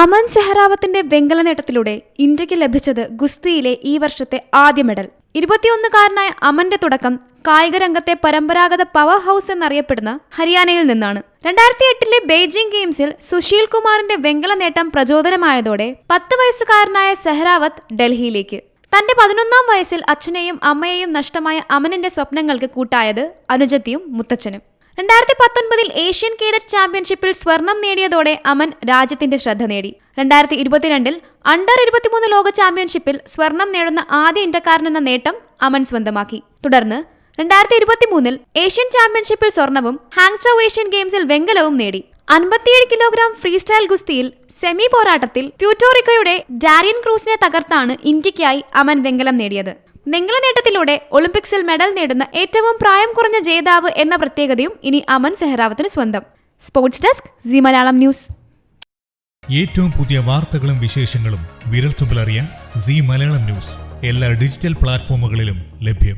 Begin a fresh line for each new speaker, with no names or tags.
അമൻ സെഹ്റാവത്തിന്റെ വെങ്കല നേട്ടത്തിലൂടെ ഇന്ത്യയ്ക്ക് ലഭിച്ചത് ഗുസ്തിയിലെ ഈ വർഷത്തെ ആദ്യ മെഡൽ. ഇരുപത്തിയൊന്നുകാരനായ അമന്റെ തുടക്കം കായിക രംഗത്തെ പരമ്പരാഗത പവർ ഹൗസ് എന്നറിയപ്പെടുന്ന ഹരിയാനയിൽ നിന്നാണ്. രണ്ടായിരത്തി എട്ടിലെ ബെയ്ജിംഗ് ഗെയിംസിൽ സുശീൽ കുമാറിന്റെ വെങ്കല നേട്ടം പ്രചോദനമായതോടെ പത്ത് വയസ്സുകാരനായ സെഹ്റാവത്ത് ഡൽഹിയിലേക്ക്. തന്റെ പതിനൊന്നാം വയസ്സിൽ അച്ഛനെയും അമ്മയെയും നഷ്ടമായ അമനിന്റെ സ്വപ്നങ്ങൾക്ക് കൂട്ടായത് അനുജത്തിയും മുത്തച്ഛനും. രണ്ടായിരത്തി പത്തൊൻപതിൽ ഏഷ്യൻ കേഡറ്റ് ചാമ്പ്യൻഷിപ്പിൽ സ്വർണം നേടിയതോടെ അമൻ രാജ്യത്തിന്റെ ശ്രദ്ധ നേടി. രണ്ടായിരത്തി ഇരുപത്തിരണ്ടിൽ അണ്ടർ ഇരുപത്തിമൂന്ന് ലോക ചാമ്പ്യൻഷിപ്പിൽ സ്വർണം നേടുന്ന ആദ്യ ഇന്ത്യക്കാരനെന്ന നേട്ടം അമൻ സ്വന്തമാക്കി. തുടർന്ന് രണ്ടായിരത്തി ഇരുപത്തിമൂന്നിൽ ഏഷ്യൻ ചാമ്പ്യൻഷിപ്പിൽ സ്വർണവും ഹാങ്ചോ ഏഷ്യൻ ഗെയിംസിൽ വെങ്കലവും നേടി. അൻപത്തിയേഴ് കിലോഗ്രാം ഫ്രീ സ്റ്റൈൽ ഗുസ്തിയിൽ സെമി പോരാട്ടത്തിൽ പ്യൂട്ടോറിക്കോയുടെ ഡാരിയൻ ക്രൂസിനെ തകർത്താണ് ഇന്ത്യക്കായി അമൻ വെങ്കലം നേടിയത്. വെങ്കല നേട്ടത്തിലൂടെ ഒളിമ്പിക്സിൽ മെഡൽ നേടുന്ന ഏറ്റവും പ്രായം കുറഞ്ഞ ജേതാവ് എന്ന പ്രത്യേകതയും ഇനി അമൻ സെഹ്റാവത്തിന് സ്വന്തം. Sports desk C Malayalam news.
ഏറ്റവും പുതിയ വാർത്തകളും വിശേഷങ്ങളും വിരൽത്തുമ്പിലറിയാൻ സി മലയാളം ന്യൂസ്. എല്ലാ ഡിജിറ്റൽ പ്ലാറ്റ്ഫോമുകളിലും ലഭ്യം.